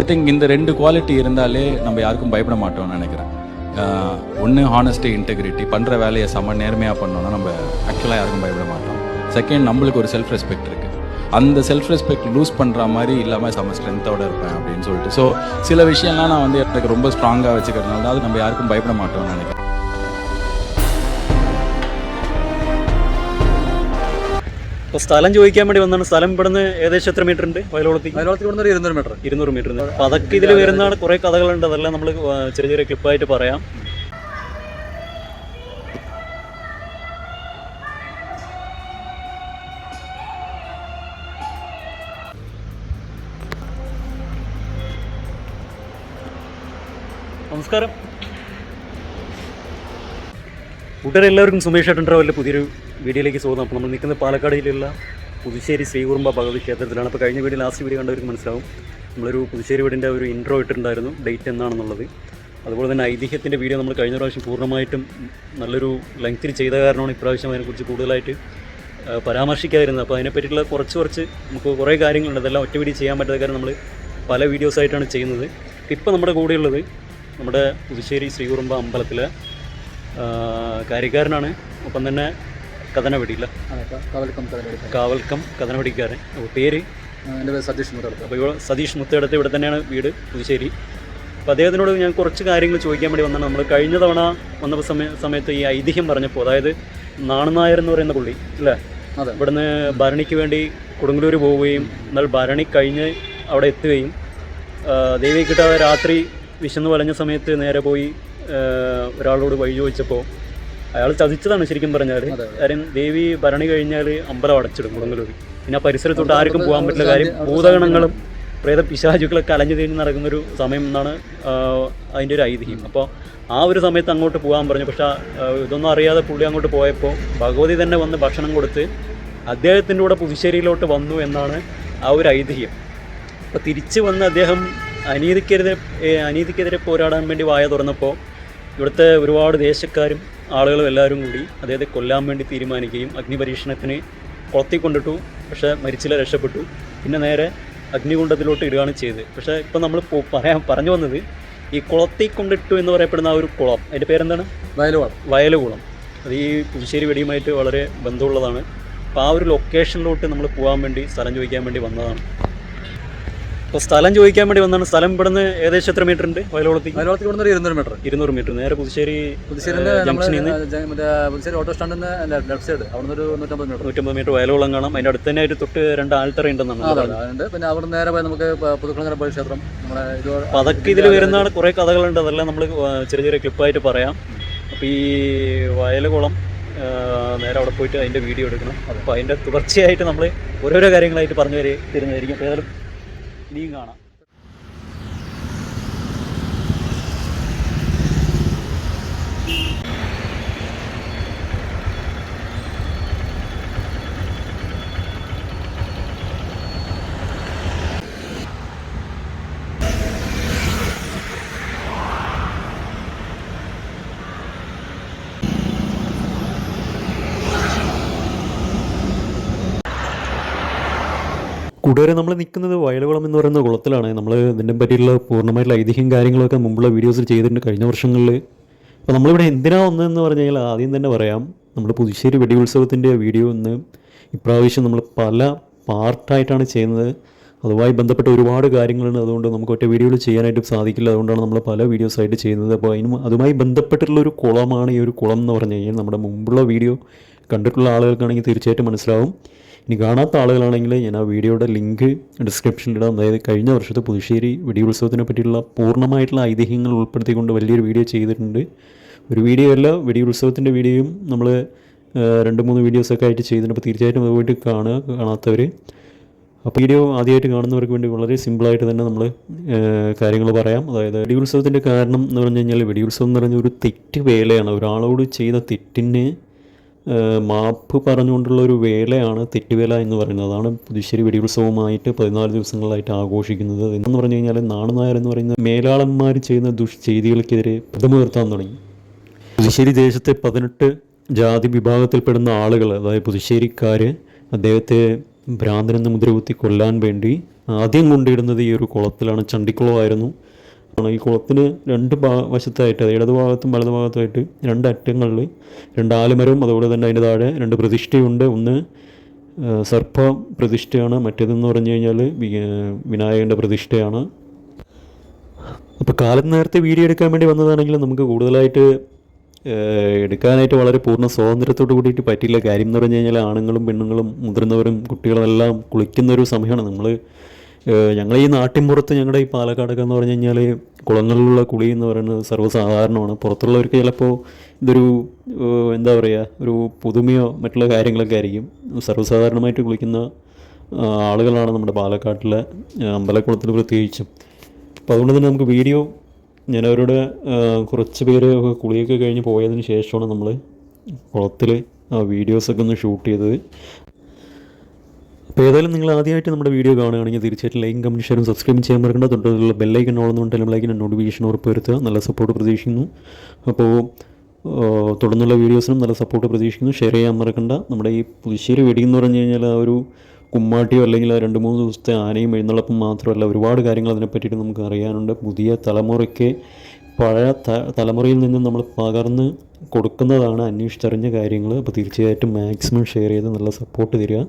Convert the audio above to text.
I think இந்த ரெண்டு quality இருந்தாலே நம்ம யாருக்கும் பயப்பட மாட்டோம்னு நினைக்கிறேன். ஒன்று ஹானஸ்டி இன்டெகிரிட்டி பண்ணுற வேலையை செம்ம நேர்மையாக பண்ணோன்னா நம்ம ஆக்சுவலாக யாருக்கும் பயப்பட மாட்டோம். செகண்ட் நம்மளுக்கு ஒரு செல்ஃப் ரெஸ்பெக்ட் இருக்குது அந்த செல்ஃப் ரெஸ்பெக்ட் லூஸ் பண்ணுற மாதிரி இல்லாமல் செம்ம ஸ்ட்ரென்த்தோடு இருப்பேன் அப்படின்னு சொல்லிட்டு. ஸோ சில விஷயம்லாம் நான் வந்து எனக்கு ரொம்ப ஸ்ட்ராங்காக வச்சுக்கிறதுனால அது நம்ம யாருக்கும் பயப்பட மாட்டோம்னு நினைக்கிறேன். അപ്പോൾ സ്ഥലം ചോദിക്കാൻ വേണ്ടി വന്നാണ്. സ്ഥലം ഇവിടുന്ന് ഏകദേശം എത്ര മീറ്റർ ഉണ്ട്? വയലോളത്തേക്ക്? വയലോളത്തിൽ ഇവിടുന്ന് ഒരു ഇരുന്നൂറ് മീറ്റർ ഇരുന്നൂറ് മീറ്റർ ഉണ്ട്. അപ്പോൾ അതൊക്കെ ഇതിൽ വരുന്നതാണ്. കുറേ കഥകളുണ്ട്. അതെല്ലാം നമ്മൾ ചെറിയ ചെറിയ ക്ലിപ്പായിട്ട് പറയാം. നമസ്കാരം. കൂട്ടുകാരെല്ലാവർക്കും സുമേഷ് ഏട്ടൻ ട്രാവലിന്റെ പുതിയൊരു വീഡിയോയിലേക്ക് സ്വാഗതം. അപ്പോൾ നമ്മൾ നിൽക്കുന്നത് പാലക്കാട് ജില്ലയിലുള്ള പുതുശ്ശേരി ശ്രീകുറുമ്പ ഭഗവതി ക്ഷേത്രത്തിലാണ്. അപ്പോൾ കഴിഞ്ഞ വീഡിയോ ലാസ്റ്റ് വീഡിയോ കണ്ടവർക്ക് മനസ്സിലാവും. നമ്മളൊരു പുതുശ്ശേരി വീടിന്റെ ഒരു ഇൻട്രോ ഇട്ടിട്ടുണ്ടായിരുന്നു ഡേറ്റ് എന്നാണെന്നുള്ളത്. അതുപോലെ തന്നെ ഐതിഹ്യത്തിന്റെ വീഡിയോ നമ്മൾ കഴിഞ്ഞ പ്രാവശ്യം പൂർണമായിട്ടും നല്ലൊരു ലെങ്ത്തിൽ ചെയ്ത കാരണമാണ് ഇപ്രാവശ്യം അതിനെക്കുറിച്ച് കൂടുതലായിട്ട് പരാമർശിക്കാതിരുന്നത്. അപ്പോൾ അതിനെപ്പറ്റിയുള്ള കുറച്ച് കുറച്ച് നമുക്ക് കുറേ കാര്യങ്ങളുണ്ട്. അതെല്ലാം ഒറ്റ വീഡിയോ ചെയ്യാൻ പറ്റാത്ത കാര്യം നമ്മൾ പല വീഡിയോസായിട്ടാണ് ചെയ്യുന്നത്. ഇപ്പോൾ നമ്മുടെ കൂടെയുള്ളത് നമ്മുടെ പുതുശ്ശേരി ശ്രീകുറുമ്പ അമ്പലത്തിലെ കാര്യക്കാരനാണ്. ഒപ്പം തന്നെ കഥനവടിയില്ല കാവൽക്കം കഥനവടിക്കാരൻ അപ്പോൾ പേര്? എന്റെ പേര് സതീഷ് മുത്തടത്ത് അപ്പോൾ ഇവിടെ സതീഷ് മുത്തേടത്ത് ഇവിടെ തന്നെയാണ് വീട് പുതുശ്ശേരി. അപ്പോൾ അദ്ദേഹത്തിനോട് ഞാൻ കുറച്ച് കാര്യങ്ങൾ ചോദിക്കാൻ വേണ്ടി വന്നാണ് നമ്മൾ കഴിഞ്ഞ തവണ വന്ന സമയ സമയത്ത് ഈ ഐതിഹ്യം പറഞ്ഞപ്പോൾ അതായത് നാണനായർ എന്ന് പറയുന്ന പുള്ളി അല്ലേ? അതെ. ഇവിടുന്ന് ഭരണിക്ക് വേണ്ടി കൊടുങ്ങല്ലൂർ പോവുകയും എന്നാൽ ഭരണി കഴിഞ്ഞ് അവിടെ എത്തുകയും ദേവിയെ കിട്ടാതെ രാത്രി വിശന്ന് വലഞ്ഞ സമയത്ത് നേരെ പോയി ഒരാളോട് വഴി ചോദിച്ചപ്പോൾ അയാൾ ചതിച്ചതാണ് ശരിക്കും പറഞ്ഞാൽ. കാര്യം ദേവി ഭരണി കഴിഞ്ഞാൽ അമ്പലം അടച്ചിടും കൊടുങ്ങല്ലൂർ പിന്നെ ആ പരിസരത്തോട്ട് ആർക്കും പോകാൻ പറ്റില്ല കാര്യം ഭൂതഗണങ്ങളും പ്രേത പിശാചുക്കളൊക്കെ അലഞ്ഞു തിരിഞ്ഞ് നടക്കുന്നൊരു സമയം എന്നാണ് അതിന്റെ ഒരു ഐതിഹ്യം. അപ്പോൾ ആ ഒരു സമയത്ത് അങ്ങോട്ട് പോകാൻ പറഞ്ഞു. പക്ഷെ ഇതൊന്നും അറിയാതെ പുള്ളി അങ്ങോട്ട് പോയപ്പോൾ ഭഗവതി തന്നെ വന്ന് ഭക്ഷണം കൊടുത്ത് അദ്ദേഹത്തിന്റെ കൂടെ പുതുശ്ശേരിയിലോട്ട് വന്നു എന്നാണ് ആ ഒരു ഐതിഹ്യം. അപ്പോൾ തിരിച്ച് വന്ന് അദ്ദേഹം അനീതിക്കെതിരെ അനീതിക്കെതിരെ പോരാടാൻ വേണ്ടി വായ തുറന്നപ്പോൾ ഇവിടുത്തെ ഒരുപാട് ദേശക്കാരും ആളുകളും എല്ലാവരും കൂടി അദ്ദേഹത്തെ കൊല്ലാൻ വേണ്ടി തീരുമാനിക്കുകയും അഗ്നിപരീക്ഷണത്തിന് കൊളത്തി കൊണ്ടിട്ടു പക്ഷേ മരിച്ചില്ല രക്ഷപ്പെട്ടു. പിന്നെ നേരെ അഗ്നികുണ്ഡത്തിലോട്ട് ഇടുകയാണ് ചെയ്തത്. പക്ഷേ ഇപ്പം നമ്മൾ പറയാൻ പറഞ്ഞു വന്നത് ഈ കുളത്തി കൊണ്ടിട്ടു എന്ന് പറയപ്പെടുന്ന ആ ഒരു കുളം അതിന്റെ പേരെന്താണ്? വയലുകുളം. വയലുകുളം. അത് ഈ പുതുശ്ശേരി വെടിയുമായിട്ട് വളരെ ബന്ധമുള്ളതാണ്. അപ്പോൾ ആ ഒരു ലൊക്കേഷനിലോട്ട് നമ്മൾ പോകാൻ വേണ്ടി സ്ഥലം ചോദിക്കാൻ വേണ്ടി വന്നതാണ്. അപ്പോൾ സ്ഥലം ചോദിക്കാൻ വേണ്ടി വന്നാണ്. സ്ഥലം ഇവിടുന്ന് ഏകദേശം എത്ര മീറ്റർ ഉണ്ട്? വയലോളത്തേക്ക്? വയലോളത്തേക്ക് ഒരു ഇരുന്നൂറ് മീറ്റർ ഇരുന്നൂറ് മീറ്റർ നേരെ പുതുശ്ശേരി പുതുശ്ശേരിന്റെ ജംഗ്ഷനിൽ നിന്ന് മറ്റേ പുതുശ്ശേരി ഓട്ടോ സ്റ്റാൻഡിന്റെ ലെഫ്റ്റ് സൈഡ് അവിടുന്ന് ഒരു നൂറ്റമ്പത് മീറ്റർ നൂറ്റമ്പത് മീറ്റർ വയലോളം കാണാം. അതിന്റെ അടുത്ത് തന്നെ ഒരു തൊട്ട് രണ്ട് ആൾത്തറ ഉണ്ടെന്നാണ് പിന്നെ അവിടെ നേരെ പോയി നമുക്ക് പുതുക്കുളങ്ങര പോയി ക്ഷേത്രം. നമ്മുടെ ഇത് അതൊക്കെ ഇതിൽ വരുന്നതാണ്. കുറേ കഥകളുണ്ട്. അതെല്ലാം നമ്മൾ ചെറിയ ചെറിയ ക്ലിപ്പായിട്ട് പറയാം. അപ്പോൾ ഈ വയലുകുളം നേരെ അവിടെ പോയിട്ട് അതിന്റെ വീഡിയോ എടുക്കണം. അപ്പോൾ അതിന്റെ തുടർച്ചയായിട്ട് നമ്മൾ ഓരോരോ കാര്യങ്ങളായിട്ട് പറഞ്ഞു വരെ തരുന്നതായിരിക്കും. ഏതായാലും ഇനിയും കാണാം. കൂട്ടുകാരെ നമ്മൾ നിൽക്കുന്നത് വയലുകുളം എന്ന് പറയുന്ന കുളത്തിലാണ്. നമ്മൾ ഇതിനെ പറ്റിയുള്ള പൂർണമായിട്ടുള്ള ഐതിഹ്യം കാര്യങ്ങളൊക്കെ മുമ്പുള്ള വീഡിയോസിൽ ചെയ്തിട്ടുണ്ട് കഴിഞ്ഞ വർഷങ്ങളിൽ അപ്പോൾ നമ്മളിവിടെ എന്തിനാണ് വന്നതെന്ന് പറഞ്ഞു കഴിഞ്ഞാൽ ആദ്യം തന്നെ പറയാം. നമ്മൾ പുതുശ്ശേരി വെടി ഉത്സവത്തിന്റെ വീഡിയോ ഇന്ന് ഇപ്രാവശ്യം നമ്മൾ പല പാർട്ടായിട്ടാണ് ചെയ്യുന്നത്. അതുമായി ബന്ധപ്പെട്ട ഒരുപാട് കാര്യങ്ങളുണ്ട്. അതുകൊണ്ട് നമുക്ക് ഒറ്റ വീഡിയോയിൽ ചെയ്യാനായിട്ട് സാധിക്കില്ല. അതുകൊണ്ടാണ് നമ്മൾ പല വീഡിയോസ് ആയിട്ട് ചെയ്യുന്നത്. അപ്പോൾ അതിനും അതുമായി ബന്ധപ്പെട്ടിട്ടുള്ള ഒരു കുളമാണ് ഈ ഒരു കുളം എന്ന് പറഞ്ഞു കഴിഞ്ഞാൽ നമ്മുടെ മുമ്പുള്ള വീഡിയോ കണ്ടിട്ടുള്ള ആളുകൾക്കാണെങ്കിൽ തീർച്ചയായിട്ടും മനസ്സിലാവും. ഇനി കാണാത്ത ആളുകളാണെങ്കിൽ ഞാൻ ആ വീഡിയോയുടെ ലിങ്ക് ഡിസ്ക്രിപ്ഷനിൽ ഇടാം. അതായത് കഴിഞ്ഞ വർഷത്തെ പുതുശ്ശേരി വെടിയുത്സവത്തിനെ പറ്റിയുള്ള പൂർണമായിട്ടുള്ള ഐതിഹ്യങ്ങൾ ഉൾപ്പെടുത്തിക്കൊണ്ട് വലിയൊരു വീഡിയോ ചെയ്തിട്ടുണ്ട്. ഒരു വീഡിയോ അല്ല വെടിയുത്സവത്തിന്റെ വീഡിയോയും നമ്മൾ രണ്ട് മൂന്ന് വീഡിയോസൊക്കെ ആയിട്ട് ചെയ്തിട്ടുണ്ട്. അപ്പോൾ തീർച്ചയായിട്ടും അത് പോയിട്ട് കാണുക കാണാത്തവർ അപ്പോൾ വീഡിയോ ആദ്യമായിട്ട് കാണുന്നവർക്ക് വേണ്ടി വളരെ സിമ്പിളായിട്ട് തന്നെ നമ്മൾ കാര്യങ്ങൾ പറയാം. അതായത് വെടിയുത്സവത്തിന്റെ കാരണം എന്ന് പറഞ്ഞു കഴിഞ്ഞാൽ വെടിയുത്സവം എന്ന് പറഞ്ഞ ഒരു തെറ്റ് വേലയാണ്. ഒരാളോട് ചെയ്ത തെറ്റിന് മാപ്പ് പറഞ്ഞുകൊണ്ടുള്ള ഒരു വേലയാണ് തെറ്റുവേല എന്ന് പറയുന്നത്. അതാണ് പുതുശ്ശേരി വെടിയുത്സവമായിട്ട് പതിനാല് ദിവസങ്ങളായിട്ട് ആഘോഷിക്കുന്നത്. എന്ന് പറഞ്ഞു കഴിഞ്ഞാൽ നാണനായർ എന്ന് പറയുന്ന മേലാളന്മാർ ചെയ്യുന്ന ദുഷ്ചെയ്തികൾക്കെതിരെ പ്രതിമുയർത്താൻ തുടങ്ങി. പുതുശ്ശേരി ദേശത്തെ പതിനെട്ട് ജാതി വിഭാഗത്തിൽപ്പെടുന്ന ആളുകൾ അതായത് പുതുശ്ശേരിക്കാർ അദ്ദേഹത്തെ ഭ്രാന്തനെന്ന് മുദ്രകുത്തി കൊല്ലാൻ വേണ്ടി ആദ്യം കൊണ്ടിടുന്നത് ഈ ഒരു കുളത്തിലാണ്. ചണ്ടിക്കുളമായിരുന്നു. ഈ കുളത്തിന് രണ്ട് ഭാ വശത്തായിട്ട് അത് ഇടത് ഭാഗത്തും വലത് ഭാഗത്തുമായിട്ട് രണ്ട് അറ്റങ്ങളിൽ രണ്ട് ആലുമരവും അതുപോലെ തന്നെ അതിന്റെ താഴെ രണ്ട് പ്രതിഷ്ഠയുണ്ട്. ഒന്ന് സർപ്പ പ്രതിഷ്ഠയാണ്. മറ്റേതെന്ന് പറഞ്ഞു കഴിഞ്ഞാൽ വിനായകന്റെ പ്രതിഷ്ഠയാണ്. അപ്പോൾ കാലം നേരത്തെ വീഡിയോ എടുക്കാൻ വേണ്ടി വന്നതാണെങ്കിൽ നമുക്ക് കൂടുതലായിട്ട് എടുക്കാനായിട്ട് വളരെ പൂർണ സ്വാതന്ത്ര്യത്തോട് കൂടിയിട്ട് പറ്റില്ല കാര്യം എന്ന് പറഞ്ഞു കഴിഞ്ഞാൽ ആണുങ്ങളും പെണ്ണുങ്ങളും മുതിർന്നവരും കുട്ടികളെല്ലാം കുളിക്കുന്ന ഒരു സമയമാണ്. നമ്മൾ ഞങ്ങൾ ഈ നാട്ടിൻപുറത്ത് ഞങ്ങളുടെ ഈ പാലക്കാടൊക്കെ എന്ന് പറഞ്ഞു കഴിഞ്ഞാൽ കുളങ്ങളിലുള്ള കുളി എന്ന് പറയുന്നത് സർവസാധാരണമാണ്. പുറത്തുള്ളവർക്ക് ചിലപ്പോൾ ഇതൊരു എന്താ പറയുക ഒരു പുതുമയോ മറ്റുള്ള കാര്യങ്ങളൊക്കെ ആയിരിക്കും. സർവസാധാരണമായിട്ട് കുളിക്കുന്ന ആളുകളാണ് നമ്മുടെ പാലക്കാട്ടിലെ അമ്പലക്കുളത്തിൽ പ്രത്യേകിച്ചും. അപ്പോൾ അതുകൊണ്ട് തന്നെ നമുക്ക് വീഡിയോ ഞാൻ അവരോട് കുറച്ച് പേര് കുളിയൊക്കെ കഴിഞ്ഞ് പോയതിന് ശേഷമാണ് നമ്മൾ കുളത്തിൽ വീഡിയോസൊക്കെ ഒന്ന് ഷൂട്ട് ചെയ്തത്. അപ്പോൾ ഏതായാലും നിങ്ങൾ ആദ്യമായിട്ട് നമ്മുടെ വീഡിയോ കാണുകയാണെങ്കിൽ തീർച്ചയായിട്ടും ലൈക്കും കമന്റ് ഷെയറും സബ്സ്ക്രൈബ് ചെയ്യാൻ മറക്കേണ്ട. തൊട്ടുള്ള ബെല്ലൈക്കൻ ഓളുന്നുണ്ട് ലൈക്കിന് നോട്ടിഫിക്കേഷൻ ഉറപ്പ് വരുത്തുക നല്ല സപ്പോർട്ട് പ്രതീക്ഷിക്കുന്നു. അപ്പോൾ തുടർന്നുള്ള വീഡിയോസിനും നല്ല സപ്പോർട്ട് പ്രതീക്ഷിക്കുന്നു. ഷെയർ ചെയ്യാൻ മറക്കണ്ട. നമ്മുടെ ഈ പുതുശ്ശേരി വെടി എന്ന് പറഞ്ഞു കഴിഞ്ഞാൽ ആ ഒരു കുമ്മാട്ടിയോ അല്ലെങ്കിൽ ആ രണ്ട് മൂന്ന് ദിവസത്തെ ആനയും എഴുന്നള്ളപ്പം മാത്രമല്ല ഒരുപാട് കാര്യങ്ങൾ അതിനെ പറ്റിയിട്ട് നമുക്ക് അറിയാനുണ്ട്. പുതിയ തലമുറയ്ക്ക് പഴയ ത- തലമുറയിൽ നിന്ന് നമ്മൾ പകർന്ന് കൊടുക്കുന്നതാണ് അന്വേഷിച്ചറിഞ്ഞ കാര്യങ്ങൾ. അപ്പോൾ തീർച്ചയായിട്ടും മാക്സിമം ഷെയർ ചെയ്ത് നല്ല സപ്പോർട്ട് തരിക.